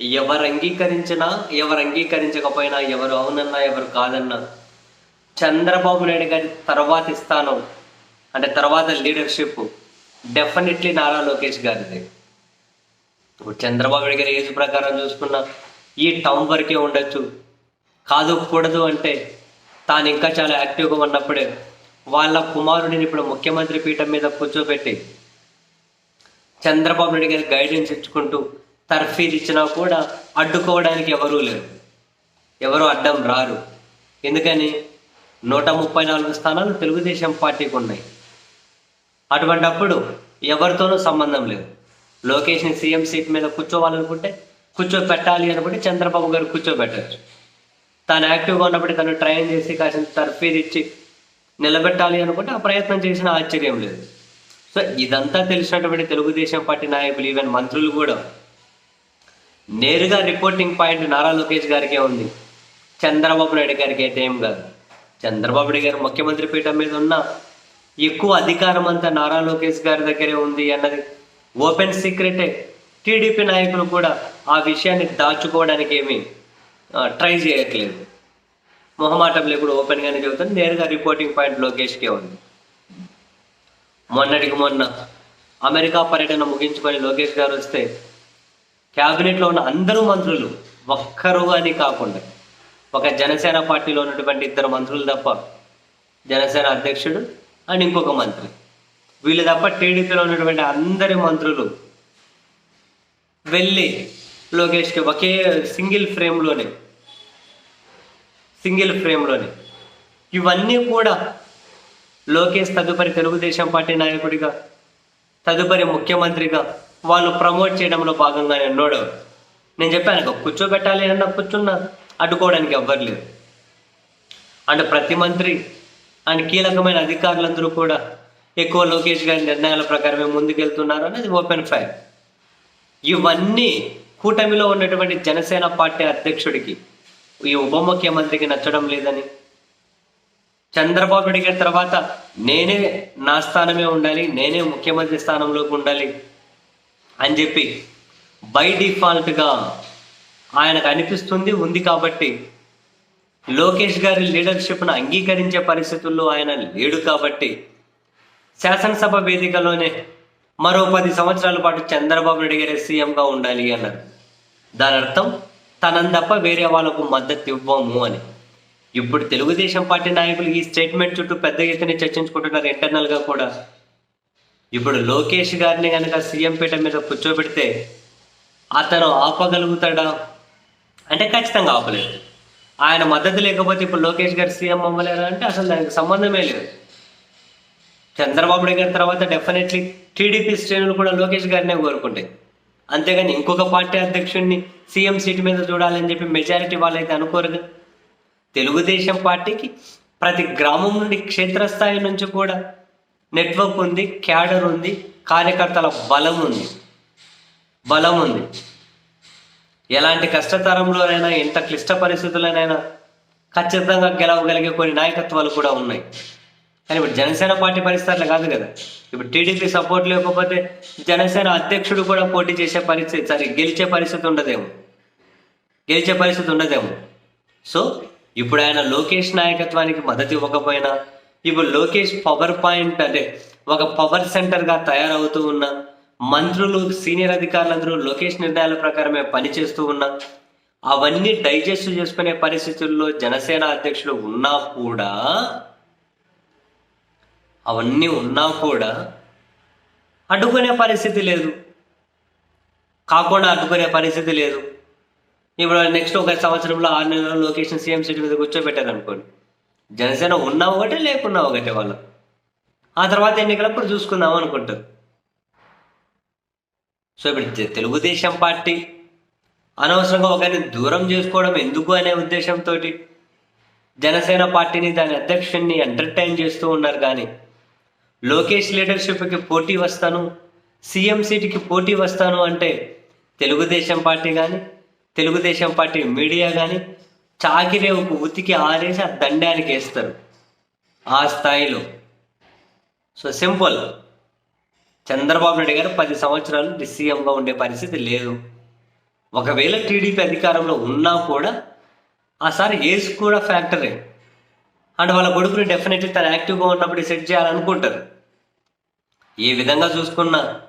ఎవరు అంగీకరించినా ఎవరు అంగీకరించకపోయినా ఎవరు అవునన్నా ఎవరు కాదన్నా చంద్రబాబు నాయుడు గారి తర్వాతి స్థానం అంటే తర్వాత లీడర్షిప్ డెఫినెట్లీ నారా లోకేష్ గారిది. ఇప్పుడు చంద్రబాబు నాయుడు గారి ఏజ్ ప్రకారం చూసుకున్నా ఈ టౌన్ వరకే ఉండొచ్చు. కాదు కూడదు అంటే తాను ఇంకా చాలా యాక్టివ్గా ఉన్నప్పుడే వాళ్ళ కుమారుడిని ఇప్పుడు ముఖ్యమంత్రి పీఠం మీద కూర్చోబెట్టి చంద్రబాబు నాయుడు గారి గైడెన్స్ ఇచ్చుకుంటూ తర్ఫీదు ఇచ్చినా కూడా అడ్డుకోవడానికి ఎవరూ లేరు. ఎవరు అడ్డం రారు. ఎందుకని? నూట ముప్పై నాలుగు స్థానాలు తెలుగుదేశం పార్టీకి ఉన్నాయి. అటువంటప్పుడు ఎవరితోనూ సంబంధం లేదు. లోకేష్ని సీఎం సీట్ మీద కూర్చోవాలనుకుంటే కూర్చోబెట్టాలి అనుకుంటే చంద్రబాబు గారు కూర్చోబెట్టచ్చు. తాను యాక్టివ్గా ఉన్నప్పుడు తను ట్రైన్ చేసి కాసిన తర్ఫీదు ఇచ్చి నిలబెట్టాలి అనుకుంటే ఆ ప్రయత్నం చేసిన ఆశ్చర్యం లేదు. సో ఇదంతా తెలిసినటువంటి తెలుగుదేశం పార్టీ నాయకులు ఈవెన్ మంత్రులు కూడా నేరుగా రిపోర్టింగ్ పాయింట్ నారా లోకేష్ గారికే ఉంది. చంద్రబాబు నాయుడు గారికి అయితే ఏం కాదు. చంద్రబాబు నాయుడు గారు ముఖ్యమంత్రి పీఠం మీద ఉన్న ఎక్కువ అధికారం అంతా నారా లోకేష్ గారి దగ్గరే ఉంది అన్నది ఓపెన్ సీక్రెటే. టీడీపీ నాయకులు కూడా ఆ విషయాన్ని దాచుకోవడానికి ఏమీ ట్రై చేయట్లేదు. మొహమాటం లేకుండా ఓపెన్గానే చెబుతుంది నేరుగా రిపోర్టింగ్ పాయింట్ లోకేష్కే ఉంది. మొన్నటికి మొన్న అమెరికా పర్యటన ముగించుకొని లోకేష్ గారు వస్తే క్యాబినెట్లో ఉన్న అందరూ మంత్రులు ఒక్కరు అని కాకుండా ఒక జనసేన పార్టీలో ఉన్నటువంటి ఇద్దరు మంత్రులు తప్ప జనసేన అధ్యక్షుడు అండ్ ఇంకొక మంత్రి. వీళ్ళు తప్ప టీడీపీలో ఉన్నటువంటి అందరి మంత్రులు వెళ్ళి లోకేష్కి ఒకే సింగిల్ ఫ్రేమ్లోనే సింగిల్ ఫ్రేమ్లోనే. ఇవన్నీ కూడా లోకేష్ తదుపరి తెలుగుదేశం పార్టీ నాయకుడిగా తదుపరి ముఖ్యమంత్రిగా వాళ్ళు ప్రమోట్ చేయడంలో భాగంగానే ఉన్నాడు. నేను చెప్పాను కూర్చోబెట్టాలి అన్న కూర్చున్నా అడ్డుకోవడానికి ఎవ్వరు లేరు. అంటే ప్రతి మంత్రి అండ్ కీలకమైన అధికారులందరూ కూడా ఎక్కువ లోకేష్ గారి నిర్ణయాల ప్రకారమే ముందుకెళ్తున్నారు అనేది ఓపెన్ ఫైర్ ఇవన్నీ కూటమిలో ఉన్నటువంటి జనసేన పార్టీ అధ్యక్షుడికి ఈ ఉప ముఖ్యమంత్రికి నచ్చడం లేదని. చంద్రబాబు నాయుడు గారి తర్వాత నేనే నా స్థానమే ఉండాలి నేనే ముఖ్యమంత్రి స్థానంలోకి ఉండాలి అని చెప్పి బై డిఫాల్ట్గా ఆయనకు అనిపిస్తుంది ఉంది కాబట్టి లోకేష్ గారి లీడర్షిప్ను అంగీకరించే పరిస్థితుల్లో ఆయన లేడు కాబట్టి శాసనసభ వేదికలోనే మరో పది సంవత్సరాల పాటు చంద్రబాబు నాయుడు గారే సీఎంగా ఉండాలి అన్నారు. దాని అర్థం తనని తప్ప వేరే వాళ్ళకు మద్దతు ఇవ్వము అని. ఇప్పుడు తెలుగుదేశం పార్టీ నాయకులు ఈ స్టేట్మెంట్ చుట్టూ పెద్ద ఎత్తున చర్చించుకుంటున్నారు ఇంటర్నల్గా కూడా. ఇప్పుడు లోకేష్ గారిని కనుక సీఎం పీఠ మీద కూర్చోబెడితే అతను ఆపగలుగుతాడా? అంటే ఖచ్చితంగా ఆపలేదు. ఆయన మద్దతు లేకపోతే ఇప్పుడు లోకేష్ గారు సీఎం అవ్వలేరు అంటే అసలు దానికి సంబంధమే లేదు. చంద్రబాబు నాయుడు గారి తర్వాత డెఫినెట్లీ టీడీపీ శ్రేణులు కూడా లోకేష్ గారినే కోరుకుంటాయి. అంతేగాని ఇంకొక పార్టీ అధ్యక్షుడిని సీఎం సీటు మీద చూడాలని చెప్పి మెజారిటీ వాళ్ళైతే అనుకోరుగా? తెలుగుదేశం పార్టీకి ప్రతి గ్రామం నుండి క్షేత్రస్థాయి నుంచి కూడా నెట్వర్క్ ఉంది క్యాడర్ ఉంది కార్యకర్తల బలం ఉంది. బలం ఉంది. ఎలాంటి కష్టతరంలోనైనా ఎంత క్లిష్ట పరిస్థితుల్లోనైనా ఖచ్చితంగా గెలవగలిగే కొన్ని నాయకత్వాలు కూడా ఉన్నాయి. కానీ ఇప్పుడు జనసేన పార్టీ పరిస్థితి అట్లా కాదు కదా. ఇప్పుడు టీడీపీ సపోర్ట్ లేకపోతే జనసేన అధ్యక్షుడు కూడా పోటీ చేసే పరిస్థితి సరే గెలిచే పరిస్థితి ఉండదేమో. గెలిచే పరిస్థితి ఉండదేమో. సో ఇప్పుడు ఆయన లోకేష్ నాయకత్వానికి మద్దతు ఇవ్వకపోయినా ఇప్పుడు లోకేష్ పవర్ పాయింట్ అదే. ఒక పవర్ సెంటర్గా తయారవుతూ ఉన్న మంత్రులు సీనియర్ అధికారులందరూ లోకేష్ నిర్ణయాల ప్రకారమే పనిచేస్తూ ఉన్నా అవన్నీ డైజెస్ట్ చేసుకునే పరిస్థితుల్లో జనసేన అధ్యక్షులు ఉన్నా కూడా అవన్నీ ఉన్నా కూడా అడ్డుకునే పరిస్థితి లేదు. కాకుండా అడ్డుకునే పరిస్థితి లేదు. ఇప్పుడు నెక్స్ట్ ఒక సంవత్సరంలో ఆరు నెలల్లో లొకేషన్ సీఎం సీట్ మీద కూర్చోబెట్టారు అనుకోండి జనసేన ఉన్నా ఒకటే లేకున్నా ఒకటే వాళ్ళు. ఆ తర్వాత ఎన్నికలప్పుడు చూసుకుందాం అనుకుంటారు. సో ఇప్పుడు తెలుగుదేశం పార్టీ అనవసరంగా ఒకరిని దూరం చేసుకోవడం ఎందుకు అనే ఉద్దేశంతో జనసేన పార్టీని దాని అధ్యక్షుడిని ఎంటర్టైన్ చేస్తూ ఉన్నారు కానీ లోకేష్ లీడర్షిప్కి పోటీ వస్తాను సీఎం సీట్కి పోటీ వస్తాను అంటే తెలుగుదేశం పార్టీ కానీ తెలుగుదేశం పార్టీ మీడియా కానీ చాకిరే ఒక ఉతికి ఆరేసి ఆ దండానికి వేస్తారు. ఆ స్థాయిలో. So simple. చంద్రబాబు నాయుడు గారు పది సంవత్సరాలు సీఎంగా ఉండే పరిస్థితి లేదు. ఒకవేళ టీడీపీ అధికారంలో ఉన్నా కూడా ఆ సార్ ఏజ్ కూడా ఫ్యాక్టరే. అండ్ వాళ్ళ కొడుకుని డెఫినెట్లీ తను యాక్టివ్గా ఉన్నప్పుడు సెట్ చేయాలనుకుంటారు. ఏ విధంగా చూసుకున్నా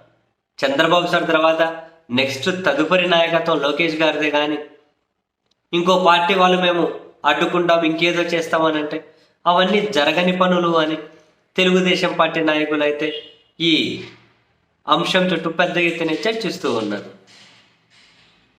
చంద్రబాబు సార్ తర్వాత నెక్స్ట్ తదుపరి నాయకత్వం లోకేష్ గారిదే కానీ ఇంకో పార్టీ వాళ్ళు మేము అడ్డుకుంటాం ఇంకేదో చేస్తామని అంటే అవన్నీ జరగని పనులు అని తెలుగుదేశం పార్టీ నాయకులు అయితే ఈ అంశం చుట్టూ పెద్ద ఎత్తున చర్చిస్తూ ఉన్నారు.